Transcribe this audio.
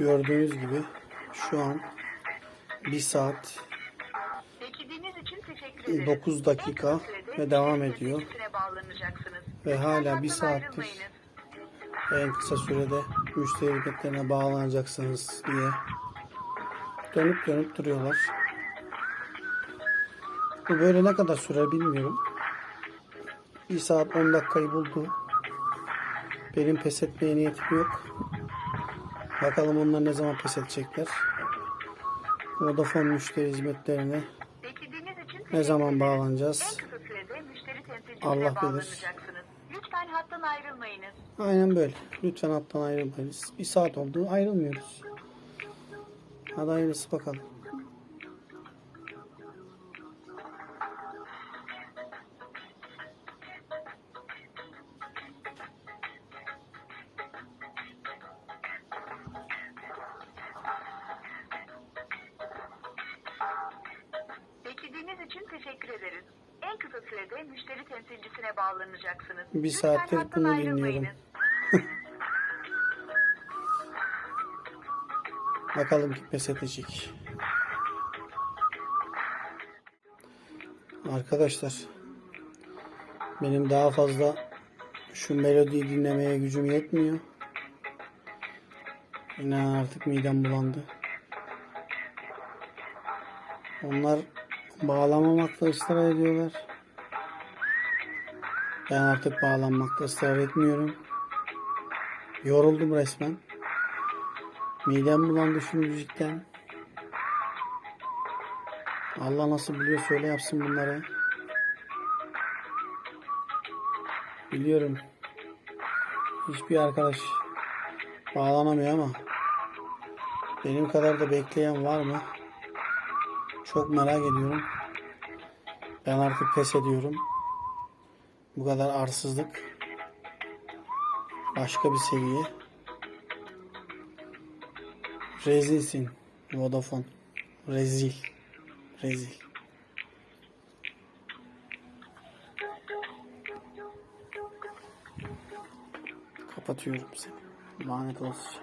Gördüğünüz gibi şu an 1 saat Beklediğiniz için teşekkür ederiz. 9 dakika En kısa sürede ve devam ediyor. Ve hala Lütfen bir hattan saattir ayrılmayınız. en kısa sürede müşteri hizmetlerine bağlanacaksınız diye dönüp dönüp duruyorlar. Bu böyle ne kadar sürer bilmiyorum. 1 saat 10 dakikayı buldu. Benim pes etmeye niyetim yok. Bakalım onlar ne zaman pes edecekler. Vodafone müşteri hizmetlerine ne zaman bağlanacağız? Allah bilir. Lütfen hattan ayrılmayınız. Aynen böyle. Lütfen hattan ayrılmayınız. Bir saat oldu ayrılmıyoruz. Hadi hayırlısı bakalım. Teşekkür ederiz. En kısa sürede müşteri temsilcisine bağlanacaksınız. Bir Lütfen saattir hattan bunu ayrılmayınız. dinliyorum. Bakalım kim pes edecek. Arkadaşlar benim daha fazla şu melodiyi dinlemeye gücüm yetmiyor. İnan artık midem bulandı. Onlar bağlamamakta ısrar ediyorlar. Ben artık bağlanmakta ısrar etmiyorum. Yoruldum resmen. Midem bulandı şu müzikten. Allah nasıl biliyor söyle yapsın bunları. Biliyorum. Hiçbir arkadaş bağlanamıyor ama benim kadar da bekleyen var mı? Çok merak ediyorum. Ben artık pes ediyorum. Bu kadar arsızlık başka bir seviye. Rezilsin Vodafone. Rezil. Rezil. Kapatıyorum seni. Lanet olsun.